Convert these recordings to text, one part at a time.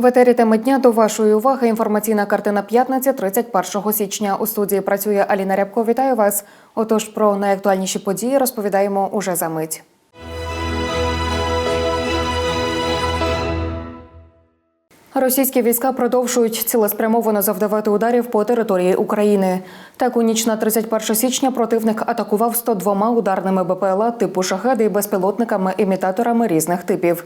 В етері теми дня до вашої уваги інформаційна картина п'ятниці 31 січня. У студії працює Аліна Рябко. Вітаю вас. Отож, про найактуальніші події розповідаємо уже за мить. Російські війська продовжують цілеспрямовано завдавати ударів по території України. Так, у ніч на 31 січня противник атакував 102 ударними БПЛА типу шахеди і безпілотниками-імітаторами різних типів.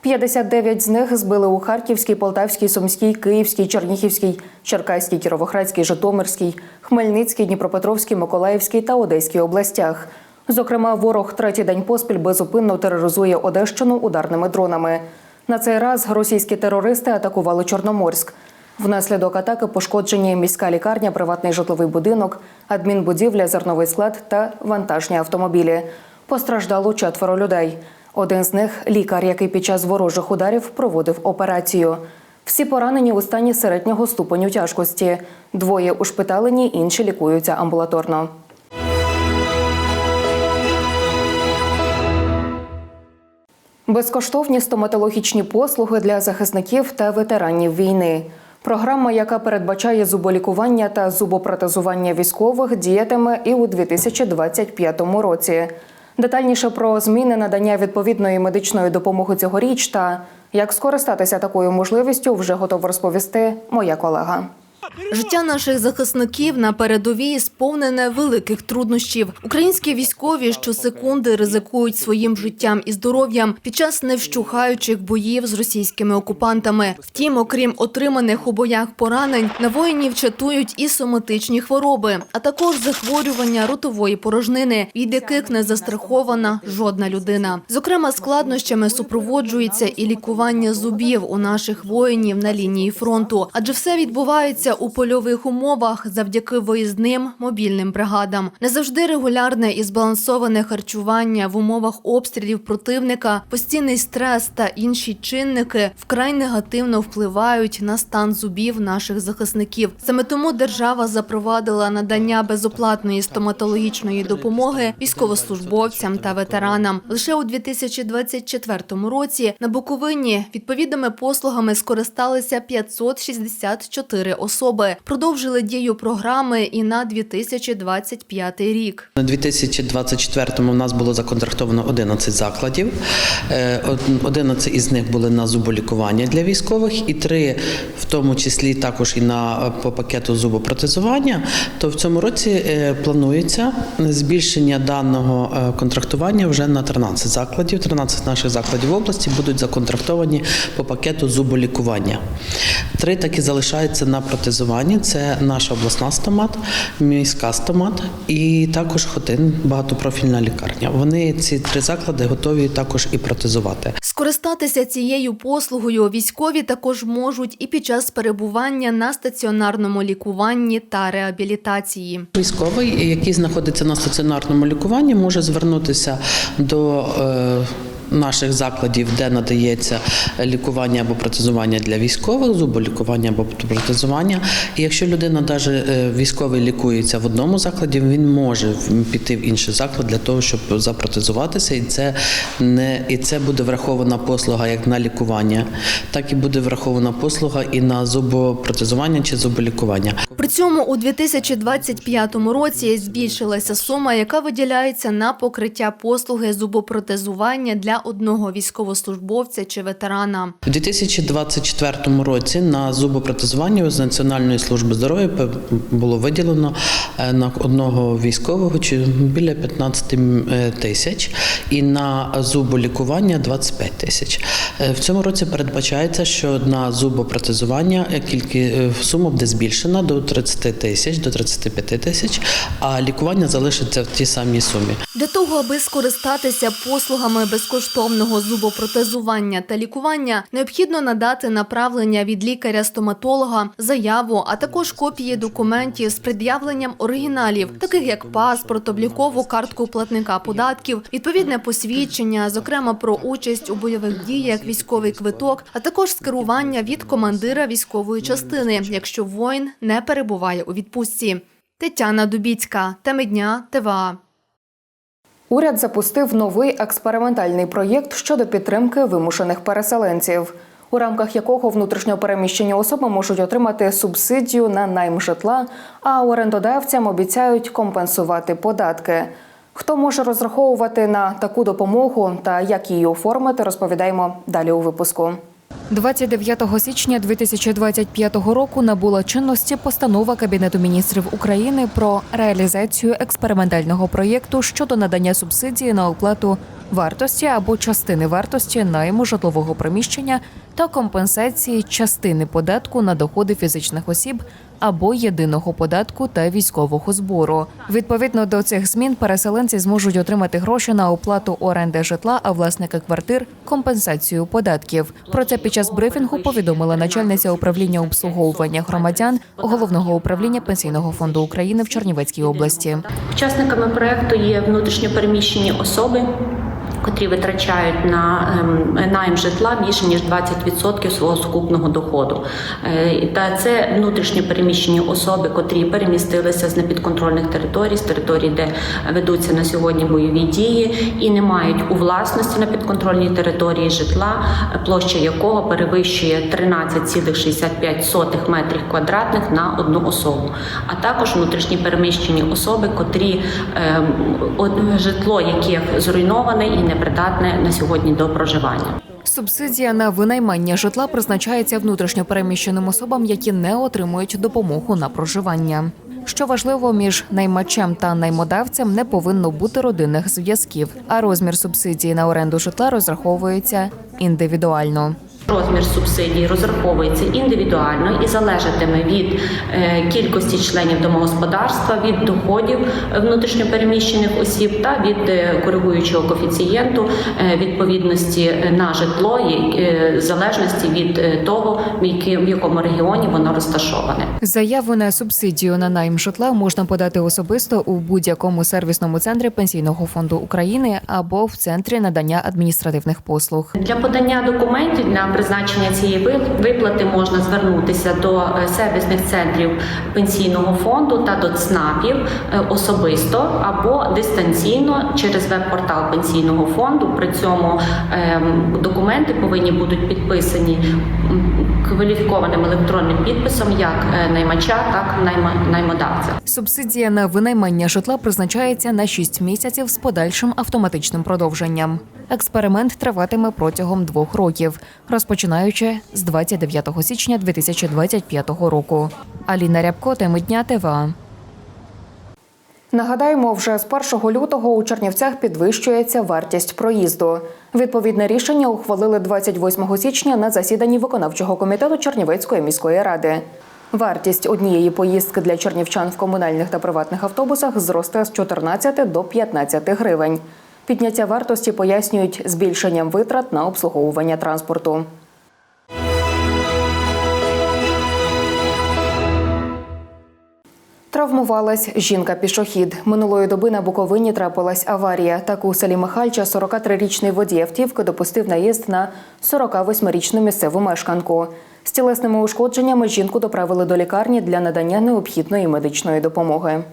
59 з них збили у Харківській, Полтавській, Сумській, Київській, Чернігівській, Черкаській, Кіровоградській, Житомирській, Хмельницькій, Дніпропетровській, Миколаївській та Одеській областях. Зокрема, ворог третій день поспіль безупинно тероризує Одещину ударними дронами. На цей раз російські терористи атакували Чорноморськ. Внаслідок атаки пошкоджені міська лікарня, приватний житловий будинок, адмінбудівля, зерновий склад та вантажні автомобілі. Постраждало четверо людей. Один з них лікар, який під час ворожих ударів проводив операцію. Всі поранені у стані середнього ступеню тяжкості. Двоє ушпиталені, інші лікуються амбулаторно. Безкоштовні стоматологічні послуги для захисників та ветеранів війни. Програма, яка передбачає зуболікування та зубопротезування військових, діятиме і у 2025 році. Детальніше про зміни надання відповідної медичної допомоги цьогоріч та як скористатися такою можливістю вже готова розповісти моя колега. Життя наших захисників на передовій сповнене великих труднощів. Українські військові щосекунди ризикують своїм життям і здоров'ям під час невщухаючих боїв з російськими окупантами. Втім, окрім отриманих у боях поранень, на воїнів чатують і соматичні хвороби, а також захворювання ротової порожнини, від яких не застрахована жодна людина. Зокрема, складнощами супроводжується і лікування зубів у наших воїнів на лінії фронту, адже все відбувається у польових умовах завдяки виїзним мобільним бригадам. Не завжди регулярне і збалансоване харчування в умовах обстрілів противника, постійний стрес та інші чинники вкрай негативно впливають на стан зубів наших захисників. Саме тому держава запровадила надання безоплатної стоматологічної допомоги військовослужбовцям та ветеранам. Лише у 2024 році на Буковині відповідними послугами скористалися 564 особи. Продовжили дію програми і на 2025 рік. На 2024-му у нас було законтрактовано 11 закладів. Е, 11 із них були на зуболікування для військових, і три, в тому числі також і на по пакету зубопротезування. То в цьому році е, планується збільшення даного е, контрактування вже на 13 закладів. 13 наших закладів області будуть законтрактовані по пакету зуболікування. Три таки залишаються на протезуванні. Це наша обласна стомат, міська стомат і також Хотин, багатопрофільна лікарня. Вони ці три заклади готові також і протезувати. Скористатися цією послугою військові також можуть і під час перебування на стаціонарному лікуванні та реабілітації. Військовий, який знаходиться на стаціонарному лікуванні, може звернутися до е, наших закладів, де надається лікування або протезування для військових, зуболікування або протезування. І якщо людина навіть військовий лікується в одному закладі, він може піти в інший заклад для того, щоб запротезуватися, і це не і це буде врахована послуга як на лікування, так і буде врахована послуга і на зубопротезування чи зуболікування. При цьому у 2025 році збільшилася сума, яка виділяється на покриття послуги зубопротезування для одного військовослужбовця чи ветерана. У 2024 році на зубопротезування з Національної служби здоров'я було виділено е, на одного військового чи біля 15 е, тисяч, і на зуболікування 25 тисяч. Е, В цьому році передбачається, що на зубопротезування е, сума буде збільшена до 30 тисяч, до 35 тисяч, а лікування залишиться в тій самій сумі. Для того, аби скористатися послугами безкоштовного зубопротезування та лікування, необхідно надати направлення від лікаря-стоматолога, заяву, а також копії документів з пред'явленням оригіналів, таких як паспорт, облікову картку платника податків, відповідне посвідчення, зокрема про участь у бойових діях, військовий квиток, а також скерування від командира військової частини, якщо воїн не перебуває у відпустці. Тетяна Дубіцька, теми дня, ТВА. Уряд запустив новий експериментальний проєкт щодо підтримки вимушених переселенців. У рамках якого внутрішньо переміщені особи можуть отримати субсидію на найм житла, а орендодавцям обіцяють компенсувати податки. Хто може розраховувати на таку допомогу та як її оформити, розповідаємо далі у випуску. 29 січня 2025 року набула чинності постанова Кабінету міністрів України про реалізацію експериментального проєкту щодо надання субсидії на оплату вартості або частини вартості найму житлового приміщення та компенсації частини податку на доходи фізичних осіб або єдиного податку та військового збору. Відповідно до цих змін, переселенці зможуть отримати гроші на оплату оренди житла, а власники квартир компенсацію податків. Про це під час брифінгу повідомила начальниця управління обслуговування громадян головного управління пенсійного фонду України в Чернівецькій області. Учасниками проекту є внутрішньопереміщені особи, котрі витрачають на ем, найм житла більше ніж 20% свого сукупного доходу. Е, Та це внутрішньопереміщені особи, котрі перемістилися з непідконтрольних територій, з територій, де ведуться на сьогодні бойові дії, і не мають у власності на підконтрольній території житла, площа якого перевищує 13,65 метрів квадратних на одну особу, а також внутрішні переміщені особи, котрі ем, житло яких зруйноване і непридатне на сьогодні до проживання. Субсидія на винаймання житла призначається внутрішньо переміщеним особам, які не отримують допомогу на проживання. Що важливо, між наймачем та наймодавцем не повинно бути родинних зв'язків, а розмір субсидії на оренду житла розраховується індивідуально. Розмір субсидій розраховується індивідуально і залежатиме від е, кількості членів домогосподарства, від доходів внутрішньопереміщених осіб та від е, коригуючого коефіцієнту е, відповідності на житло, і, е, залежності від е, того, в якому регіоні воно розташоване. Заяву на субсидію на найм житла можна подати особисто у будь-якому сервісному центрі пенсійного фонду України або в центрі надання адміністративних послуг. Для подання документів для призначення цієї виплати можна звернутися до е, сервісних центрів пенсійного фонду та до ЦНАПів е, особисто або дистанційно через веб-портал пенсійного фонду. При цьому ем, документи повинні будуть підписані кваліфікованим електронним підписом як е, наймача, так і наймодавця. Субсидія на винаймання житла призначається на 6 місяців з подальшим автоматичним продовженням. Експеримент триватиме протягом двох років, розпочинаючи з 29 січня 2025 року. Аліна Рябко, теми дня ТВА. Нагадаємо, вже з 1 лютого у Чернівцях підвищується вартість проїзду. Відповідне рішення ухвалили 28 січня на засіданні виконавчого комітету Чернівецької міської ради. Вартість однієї поїздки для чернівчан в комунальних та приватних автобусах зросте з 14 до 15 гривень. Підняття вартості пояснюють збільшенням витрат на обслуговування транспорту. Травмувалась жінка-пішохід. Минулої доби на Буковині трапилась аварія. Так у селі Михальча 43-річний водій автівки допустив наїзд на 48-річну місцеву мешканку. З тілесними ушкодженнями жінку доправили до лікарні для надання необхідної медичної допомоги.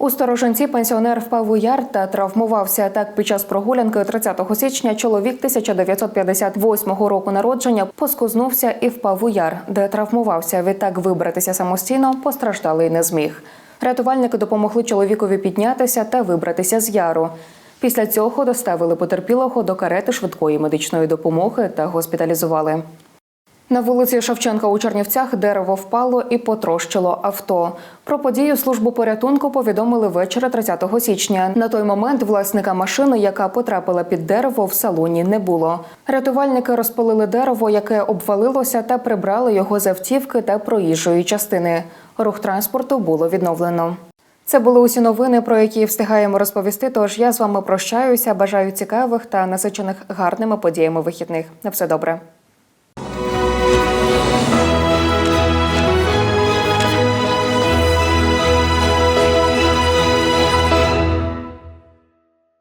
У Сторожинці пенсіонер впав у яр та травмувався. Так, під час прогулянки 30 січня чоловік 1958 року народження поскознувся і впав у яр, де травмувався. Відтак вибратися самостійно постраждалий не зміг. Рятувальники допомогли чоловікові піднятися та вибратися з яру. Після цього доставили потерпілого до карети швидкої медичної допомоги та госпіталізували. На вулиці Шевченка у Чернівцях дерево впало і потрощило авто. Про подію службу порятунку повідомили ввечері 30 січня. На той момент власника машини, яка потрапила під дерево, в салоні не було. Рятувальники розпалили дерево, яке обвалилося, та прибрали його з автівки та проїжджої частини. Рух транспорту було відновлено. Це були усі новини, про які встигаємо розповісти. Тож я з вами прощаюся. Бажаю цікавих та насичених гарними подіями вихідних. На все добре.